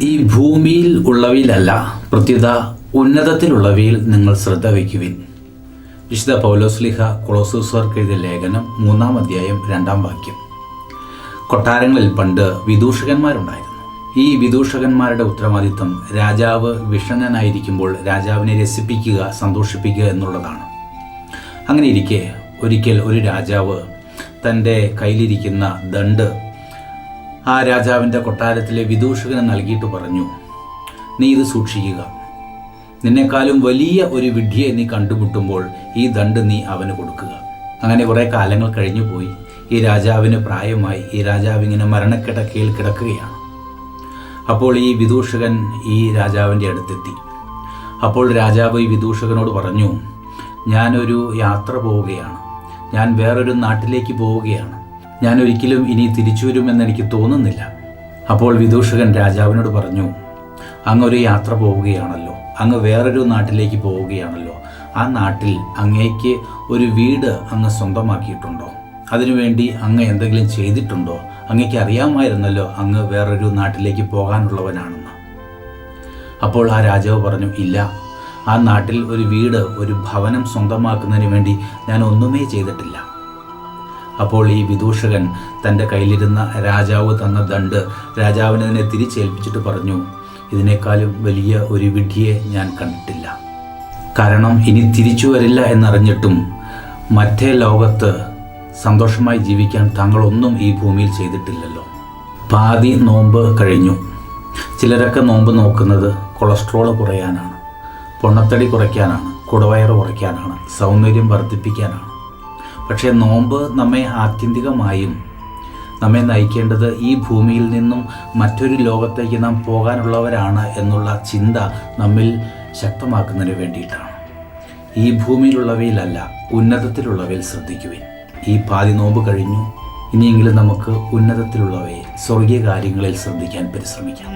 ഈ ഭൂമിയിൽ ഉള്ളവയിലല്ല പ്രത്യുത ഉന്നതത്തിലുള്ളവയിൽ നിങ്ങൾ ശ്രദ്ധ വയ്ക്കുവിൻ. വിശുദ്ധ പൗലോസ്ലിഹ കൊളോസൂസർക്ക് എഴുതിയ ലേഖനം മൂന്നാം അധ്യായം രണ്ടാം വാക്യം. കൊട്ടാരങ്ങളിൽ പണ്ട് വിദൂഷകന്മാരുണ്ടായിരുന്നു. ഈ വിദൂഷകന്മാരുടെ ഉത്തരവാദിത്തം രാജാവ് വിഷണ്ണനായിരിക്കുമ്പോൾ രാജാവിനെ രസിപ്പിക്കുക സന്തോഷിപ്പിക്കുക എന്നുള്ളതാണ്. അങ്ങനെ ഇരിക്കെ ഒരിക്കൽ ഒരു രാജാവ് തന്റെ കയ്യിലിരിക്കുന്ന ദണ്ട് ആ രാജാവിന്റെ കൊട്ടാരത്തിലെ വിദൂഷകന് നൽകിയിട്ട് പറഞ്ഞു നീ ഇത് സൂക്ഷിക്കുക. നിന്നെക്കാളും വലിയ ഒരു വിഡ്ഢിയെ നീ കണ്ടുമുട്ടുമ്പോൾ ഈ ദണ്ട് നീ അവന് കൊടുക്കുക. അങ്ങനെ കുറേ കാലങ്ങൾ കഴിഞ്ഞു പോയി. ഈ രാജാവിന് പ്രായമായി. ഈ രാജാവ് ഇങ്ങനെ മരണക്കിടക്കയിൽ കിടക്കുകയാണ്. അപ്പോൾ ഈ വിദൂഷകൻ ഈ രാജാവിന്റെ അടുത്തെത്തി. അപ്പോൾ രാജാവ് ഈ വിദൂഷകനോട് പറഞ്ഞു ഞാനൊരു യാത്ര പോവുകയാണ്. ഞാൻ വേറൊരു നാട്ടിലേക്ക് പോവുകയാണ്. ഞാൻ ഒരിക്കലും ഇനി തിരിച്ചു വരുമെന്ന് എനിക്ക് തോന്നുന്നില്ല. അപ്പോൾ വിദൂഷകൻ രാജാവിനോട് പറഞ്ഞു അങ്ങൊരു യാത്ര പോവുകയാണല്ലോ. അങ്ങ് വേറൊരു നാട്ടിലേക്ക് പോവുകയാണല്ലോ. ആ നാട്ടിൽ അങ്ങേക്ക് ഒരു വീട് അങ്ങ് സ്വന്തമാക്കിയിട്ടുണ്ടോ? അതിനുവേണ്ടി അങ്ങ് എന്തെങ്കിലും ചെയ്തിട്ടുണ്ടോ? അങ്ങേക്ക് അറിയാമായിരുന്നല്ലോ അങ്ങ് വേറൊരു നാട്ടിലേക്ക് പോകാനുള്ളവനാണെന്ന്. അപ്പോൾ ആ രാജാവ് പറഞ്ഞു ഇല്ല. ആ നാട്ടിൽ ഒരു വീട് ഒരു ഭവനം സ്വന്തമാക്കുന്നതിന് വേണ്ടി ഞാൻ ഒന്നുമേ ചെയ്തിട്ടില്ല. അപ്പോൾ ഈ വിദൂഷകൻ തന്റെ കയ്യിലിരുന്ന രാജാവ് തന്ന ദണ്ട് രാജാവിനതിനെ തിരിച്ചേൽപ്പിച്ചിട്ട് പറഞ്ഞു ഇതിനേക്കാളും വലിയ ഒരു വിഡ്ഢിയെ ഞാൻ കണ്ടിട്ടില്ല. കാരണം ഇനി തിരിച്ചു വരില്ല എന്നറിഞ്ഞിട്ടും മറ്റേ ലോകത്ത് സന്തോഷമായി ജീവിക്കാൻ താങ്കളൊന്നും ഈ ഭൂമിയിൽ ചെയ്തിട്ടില്ലല്ലോ. പാതി നോമ്പ് കഴിഞ്ഞു. ചിലരൊക്കെ നോമ്പ് നോക്കുന്നത് കൊളസ്ട്രോൾ കുറയാനാണ്. പൊണ്ണത്തടി കുറയ്ക്കാനാണ് കുടവയറ് കുറയ്ക്കാനാണ് സൗന്ദര്യം വർദ്ധിപ്പിക്കാനാണ്. പക്ഷേ നോമ്പ് നമ്മെ ആത്യന്തികമായും നമ്മെ നയിക്കേണ്ടത് ഈ ഭൂമിയിൽ നിന്നും മറ്റൊരു ലോകത്തേക്ക് നാം പോകാനുള്ളവരാണ് എന്നുള്ള ചിന്ത നമ്മിൽ ശക്തമാക്കുന്നതിന് വേണ്ടിയിട്ടാണ്. ഈ ഭൂമിയിലുള്ളവയിലല്ല ഉന്നതത്തിലുള്ളവയിൽ ശ്രദ്ധിക്കുവിൻ. ഈ പാതി നോമ്പ് കഴിഞ്ഞു. ഇനിയെങ്കിലും നമുക്ക് ഉന്നതത്തിലുള്ളവയെ സ്വർഗീയ കാര്യങ്ങളിൽ ശ്രദ്ധിക്കാൻ പരിശ്രമിക്കാം.